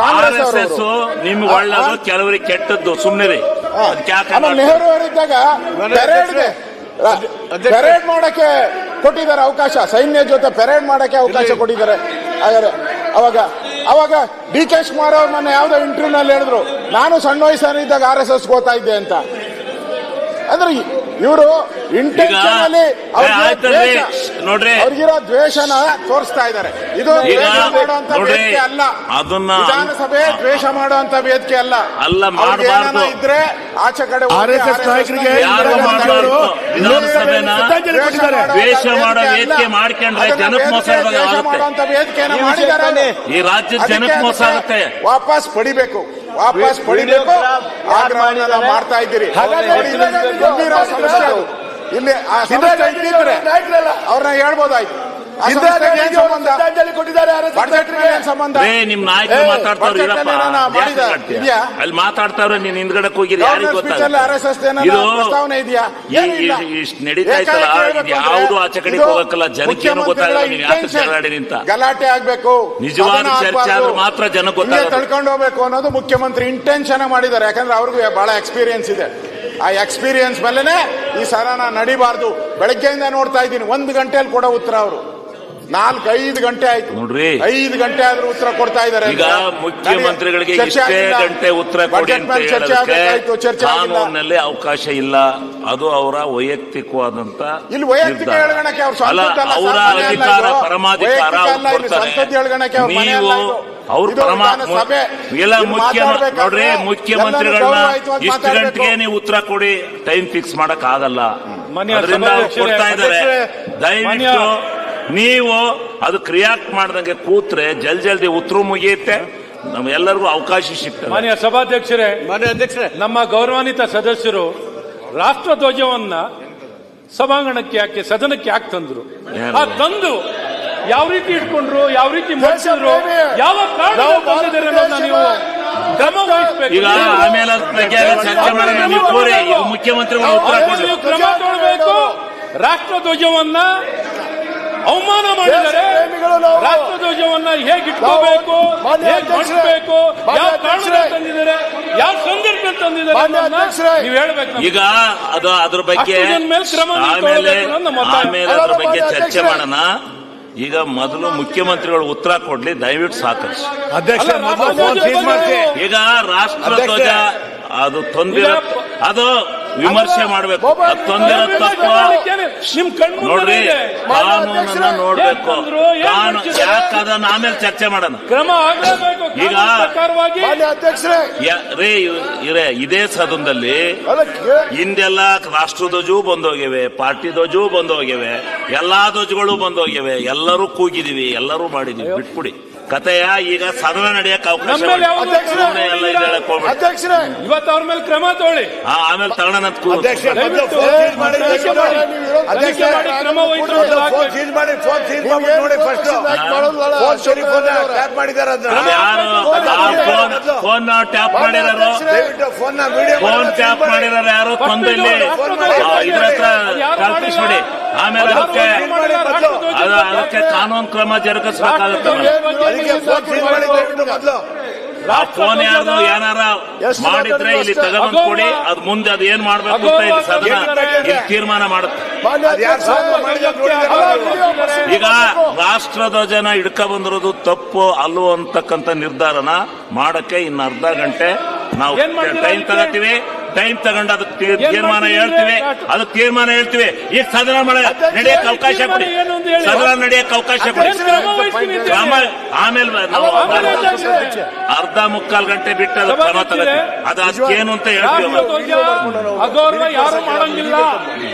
ಕಾಂಗ್ರೆಸ್ ನಿಮ್ಗೆ ಒಳ್ಳೇದು ಕೆಲವರಿಗೆ ಕೆಟ್ಟದ್ದು ಸುಮ್ಮನೆ ನೆಹರು ಅವರಿದ್ದಾಗ ಪೆರೇಡ್ ಮಾಡಕ್ಕೆ ಕೊಟ್ಟಿದ್ದಾರೆ ಅವಕಾಶ. ಸೈನ್ಯ ಜೊತೆ ಪೆರೇಡ್ ಮಾಡಕ್ಕೆ ಅವಕಾಶ ಕೊಟ್ಟಿದ್ದಾರೆ. ಹಾಗಾದ್ರೆ ಅವಾಗ ಅವಾಗ ಡಿ ಕೆ ಶಿವಕುಮಾರ್ ಅವ್ರು ಮೊನ್ನೆ ಯಾವ್ದೋ ಇಂಟರ್ವ್ಯೂ ನಲ್ಲಿ ಹೇಳಿದ್ರು ನಾನು ಸಣ್ಣ ವಯಸ್ಸಲ್ಲಿದ್ದಾಗ ಆರ್ ಎಸ್ ಎಸ್ ಹೋಗ್ತಾ ಇದ್ದೆ ಅಂತ. ಅಂದ್ರೆ ಇವರು ಇಂಟೆನ್ಷನಲಿ ನೋಡ್ರಿ. ಅವ್ರಿಗಿರೋ ದ್ವೇಷನ ತೋರಿಸ್ತಾ ಇದ್ದಾರೆ. ಇದು ಈಗ ದ್ವೇಷ ಮಾಡುವಂತ ವೇದಿಕೆ ಅಲ್ಲ. ಅದನ್ನ ವಿಧಾನಸಭೆ ದ್ವೇಷ ಮಾಡುವಂತ ವೇದಿಕೆ ಅಲ್ಲ. ಅಲ್ಲ, ಅವ್ರಿಗೆ ಇದ್ರೆ ಆಚೆ ಕಡೆ ಹೋಗಿ RSS RSS ನಾಯಕರಿಗೆ ಮಾಡಬಾರ್ದು? ವಿಧಾನಸಭೆನ ದ್ವೇಷ ಮಾಡೋ ವೇದಿಕೆ ಮಾಡ್ಕೊಂಡ್ರೆ ಜನಕ್ಕೆ ಮೋಸ ವೇದಿಕೆ ದ್ವೇಷ ಆಗುತ್ತೆ. ಮಾಡುವಂತ ವೇದಿಕೆಯನ್ನ ಈ ಮಾಡಿದ್ದಾರೆ ವಿಷಯದಲ್ಲಿ ಈ ರಾಜ್ಯದ ಜನಕ್ಕೆ ಮೋಸ ಆಗುತ್ತೆ. ವಾಪಸ್ ಪಡಿಬೇಕು. ವಾಪಸ್ ಪಡಿಬೇಕು ಆಗ್ರಹವನ್ನ ಮಾಡ್ತಾ ಇದ್ದೀರಿ. ಗಂಭೀರ ಸಮಸ್ಯೆ. ಇಲ್ಲಿ ಆ ಸಮಸ್ಯೆ ಇದ್ದಿದ್ರೆ ನಾಯಕರಲ್ಲ ಅವ್ರನ್ನ ಹೇಳ್ಬೋದಾಯ್ತು. ನಿಮ್ ನಾಯಕರು ಮಾತಾಡ್ತಾವ್ರು ಅಲ್ಲಿ ಮಾತಾಡ್ತಾವ್ರೆ ನೀನ್ ಹಿಂದ್ಗಡೆ ಹೋಗಿರಿ ಯಾರಿಗೂ. ಈ- ಇಷ್ಟ್ ನಡೀತಾ ಇತ್ತಲ್ಲ, ಯಾವ್ದು ಆಚೆ ಕಡೆಗೆ ಹೋಗಕ್ಕಲ್ಲ, ಜನಕ್ಕೆ ಏನು ಗೊತ್ತಾಗಲ್ಲ, ನೀವು ಯಾಕೆ intention. ಜಗಳಾಡಿರಿ ಗಲಾಟೆ ಆಗ್ಬೇಕು. ನಿಜವಾದ ಚರ್ಚೆ. ಆದ್ರೆ ಮಾತ್ರ ಜನಕ್ಕೆ ಗೊತ್ತಾಗ ತಳ್ಕೊಂಡು ಹೋಗ್ಬೇಕು ಅನ್ನೋದು ಮುಖ್ಯಮಂತ್ರಿ ಇಂಟೆನ್ಷನ್ ಮಾಡಿದ್ದಾರೆ. ಯಾಕಂದ್ರೆ ಅವ್ರಿಗೂ ಬಹಳ ಎಕ್ಸ್ಪೀರಿಯನ್ಸ್ ಇದೆ. ಆ ಎಕ್ಸ್ಪೀರಿಯನ್ಸ್ ಮೇಲೆನೆ ಈ ಸದನ ನಡಿಬಾರ್ದು. ಬೆಳಗ್ಗೆಯಿಂದ ನೋಡ್ತಾ ಇದ್ದೀನಿ. ಒಂದು ಗಂಟೆಯಲ್ಲಿ ಕೊಡೋ ಉತ್ತರ ಅವರು. ನಾಲ್ಕು ಐದು ಗಂಟೆ ಆಯ್ತು. ನೋಡ್ರಿ. ಐದು ಗಂಟೆ ಆದ್ರೂ ಉತ್ತರ ಕೊಡ್ತಾ ಇದಾರೆ ಈಗ ಮುಖ್ಯಮಂತ್ರಿಗಳಿಗೆ ಇಷ್ಟೇ ಗಂಟೆ ಉತ್ತರ ಕೊಡಿ ಅವಕಾಶ ಇಲ್ಲ. ಅದು ಅವರ ವೈಯಕ್ತಿಕವಾದಂತ ಇಲ್ಲಿ ವೈಯಕ್ತಿಕ. ಹೇಳ್ಗಣಕ್ಕೆ ಅವ್ರ ಅಧಿಕಾರ ಪರಮಾಧಿಕಾರ ನೀವು ಅವ್ರ ಇದು ಎಲ್ಲ ಇಲ್ಲಿ ಮುಖ್ಯ ಮಾತಾಡ್ಬೇಕಾದ್ರೆ ನೋಡ್ರಿ ಮುಖ್ಯಮಂತ್ರಿಗಳನ್ನ ಇಷ್ಟು ಗಂಟೆಗೆ ನೀವು ಉತ್ತರ ಕೊಡಿ. ಟೈಮ್ ಫಿಕ್ಸ್ ಮಾಡಕ್ ಆಗಲ್ಲ ಕೊಡ್ತಾ ಇದ್ದಾರೆ. ದಯವಿಟ್ಟು ನೀವು ಅದು ಕ್ರಿಯಾಕ್ಟ್ ಮಾಡ್ದಂಗೆ ಕೂತ್ರೆ ಜಲ್ ಜಲ್ದಿ ಉತ್ತರ ಮುಗಿಯುತ್ತೆ. ನಮ್ಗೆಲ್ಲರಿಗೂ ಅವಕಾಶ ಸಿಗ್ತದೆ. ಮಾನ್ಯ ಸಭಾಧ್ಯಕ್ಷರೇ ಮಾನ್ಯ ಅಧ್ಯಕ್ಷರೇ. ನಮ್ಮ ಗೌರವಾನ್ವಿತ ಸದಸ್ಯರು ರಾಷ್ಟ್ರ ಧ್ವಜವನ್ನ ಸಭಾಂಗಣಕ್ಕೆ ಯಾಕೆ ಸದನಕ್ಕೆ ಯಾಕೆ ತಂದ್ರು? ಆ ತಂದು ಯಾವ ರೀತಿ ಇಟ್ಕೊಂಡ್ರು ಯಾವ ರೀತಿ ಮಾಡಿಸಿದ್ರು ಯಾವ ನೀವು ಕ್ರಮ ವಹಿಸಬೇಕು. ಈಗ ಆಮೇಲೆ ಅದ್ರ ಬಗ್ಗೆ ಚರ್ಚೆ ಮಾಡೋಣ ನೀವು ಕೋರಿ ಮುಖ್ಯಮಂತ್ರಿಗಳು ಉತ್ತರ ರಾಷ್ಟ್ರ ಧ್ವಜವನ್ನ ಅವಮಾನ ಮಾಡಿದ್ದಾರೆ ರಾಷ್ಟ್ರಧ್ವಜವನ್ನ ನಾವು. ರಾಷ್ಟ್ರ ಧ್ವಜವನ್ನ ಹೇಗೆ ಇಟ್ಕೋಬೇಕು ಹೇಗೆ ಅಧ್ಯಕ್ಷರೇ, ಯಾವ ಕಾರಣ ತಂದಿದ್ದಾರೆ ಯಾವ ಸಂದರ್ಭ ತಂದಿದ್ದಾರೆ ನೀವು ಹೇಳ್ಬೇಕು ಈಗ ಅದು ಅದ್ರ ಬಗ್ಗೆ ಆಮೇಲೆ ನಮ್ಮ ಆಮೇಲೆ ಅದ್ರ ಬಗ್ಗೆ ಚರ್ಚೆ ಮಾಡೋಣ. ಈಗ ಮೊದಲು ಮುಖ್ಯಮಂತ್ರಿಗಳು ಉತ್ತರ ಕೊಡ್ಲಿ ದಯವಿಟ್ಟು ಸಾಕಷ್ಟು ಅಧ್ಯಕ್ಷ ಈಗ ರಾಷ್ಟ್ರ ಧ್ವಜ ಅದು ತೊಂದರೆ ಅದು ವಿಮರ್ಶೆ ಮಾಡಬೇಕು. ತೊಂದರೆ ತಪ್ಪ? ನಿಮ್ ಕಣ್ಣು ನೋಡ್ರಿ ಕಾನೂನನ್ನ ನೋಡ್ಬೇಕು. ಅದನ್ನ ಆಮೇಲೆ ಚರ್ಚೆ ಮಾಡೋಣ? ಕ್ರಮ ಆಗಲೇಬೇಕು. ಈಗ- ರೇ ಇರೇ ಇದೇ ಸದನದಲ್ಲಿ ಹಿಂದೆಲ್ಲ ರಾಷ್ಟ್ರ ಧ್ವಜವೂ ಬಂದೋಗಿವೆ ಪಾರ್ಟಿ ಧ್ವಜವೂ ಬಂದೋಗಿವೆ ಎಲ್ಲಾ ಧ್ವಜಗಳು ಬಂದೋಗಿವೆ ಎಲ್ಲರೂ ಕೂಗಿದೀವಿ ಎಲ್ಲರೂ ಮಾಡಿದೀವಿ. ಬಿಟ್ಬಿಡಿ. ಕತೆಯ ಈಗ ಸದನ ನಡೆಯಕ್ಕೆ ಅವಕಾಶ ನಮ್ಮ ಮೇಲೆ ಮಾಡಿ. ಅಧ್ಯಕ್ಷರೇ, ಸುಮ್ನೆ ಎಲ್ಲ ಇದು ಹೇಳಕ್ ಹೋಗ್ಬೇಡಿ. ಅಧ್ಯಕ್ಷರೇ ಇವತ್ತು ಅವ್ರ ಮೇಲೆ ಕ್ರಮ ತಗೊಳ್ಳಿ. ಆ, ಆಮೇಲೆ ತಗೊಳ್ಳೋಣ ಅಂತ ಕೂರು. ಅಧ್ಯಕ್ಷರೇ ಮೊದಲು ದಯವಿಟ್ಟು ಫೋನ್ ಮಾಡಿ ತನಿಖೆ ಮಾಡಿ. ಅಧ್ಯಕ್ಷ ತನಿಖೆ ಮಾಡಿ ಕ್ರಮ ವಹಿಸಿ ಮೊದಲು ಫೋನ್ ಮಾಡಿ ಫೋನ್ ಸೀಸ್ ಮಾಡಿ ನೋಡಿ ಫಸ್ಟ್ ಫೋನ್ ಸರಿ ಫೋನ್ ಟ್ಯಾಪ್ ಮಾಡಿದಾರ ಅದನ್ನ ಯಾರು ಆ ಫೋನ್ ಫೋನ್ ಟ್ಯಾಪ್ ಮಾಡಿರೋರು ದಯವಿಟ್ಟು ಫೋನ್ನ ವಿಡಿಯೋ ಫೋನ್ ಟ್ಯಾಪ್ ಮಾಡಿರೋರು ಯಾರು ತೊಂದಲ್ಲಿ ಇದ್ರ ಹತ್ರ ಕಲ್ಪಿಸ್ಬಿಡಿ. ಆಮೇಲೆ ಅದಕ್ಕೆ ಅದು ಅದಕ್ಕೆ ಕಾನೂನು ಕ್ರಮ ಜರುಗಿಸಬೇಕಾಗುತ್ತೆ ಆ ಫೋನ್ ಯಾರ್ದು ಏನಾರ ಮಾಡಿದ್ರೆ ಇಲ್ಲಿ ತಗೊಂಡು ಕೊಡಿ ಅದ್ ಮುಂದೆ ಅದ್ ಏನ್ ಮಾಡ್ಬೇಕು ಅಂತ ಇಲ್ಲಿ ಸದನ ಇಲ್ಲಿ ತೀರ್ಮಾನ ಮಾಡುತ್ತೆ. ಈಗ ರಾಷ್ಟ್ರದ ಜನ ಹಿಡ್ಕ ಬಂದಿರೋದು ತಪ್ಪು ಅಲ್ವೋ ಅಂತಕ್ಕಂಥ ನಿರ್ಧಾರನ ಮಾಡಕ್ಕೆ ಇನ್ನು ಅರ್ಧ ಗಂಟೆ ನಾವು ಟೈಮ್? ತಗೋತೀವಿ. ಟೈಮ್ ತಗೊಂಡು ಅದಕ್ಕೆ ತೀರ್- ತೀರ್ಮಾನ ಹೇಳ್ತೀವಿ. ಅದು ಅದಕ್ಕೆ ತೀರ್ಮಾನ ಹೇಳ್ತೀವಿ. ಈಗ ಸದನ ಮಾಡ ನಡೆಯಕ್ಕೆ ಅವಕಾಶ ಕೊಡಿ. ಸದನ ನಡೆಯಕ್ಕೆ ಅವಕಾಶ ಕೊಡಿ. ಆಮೇಲೆ. ಅರ್ಧ ಮುಕ್ಕಾಲ್ ಗಂಟೆ ಬಿಟ್ಟು ಅದು ಕ್ರಮ ತಗೋತೀವಿ. ಅದು ಅದಕ್ಕೇನು ಅಂತ ಹೇಳ್ತೀವಿ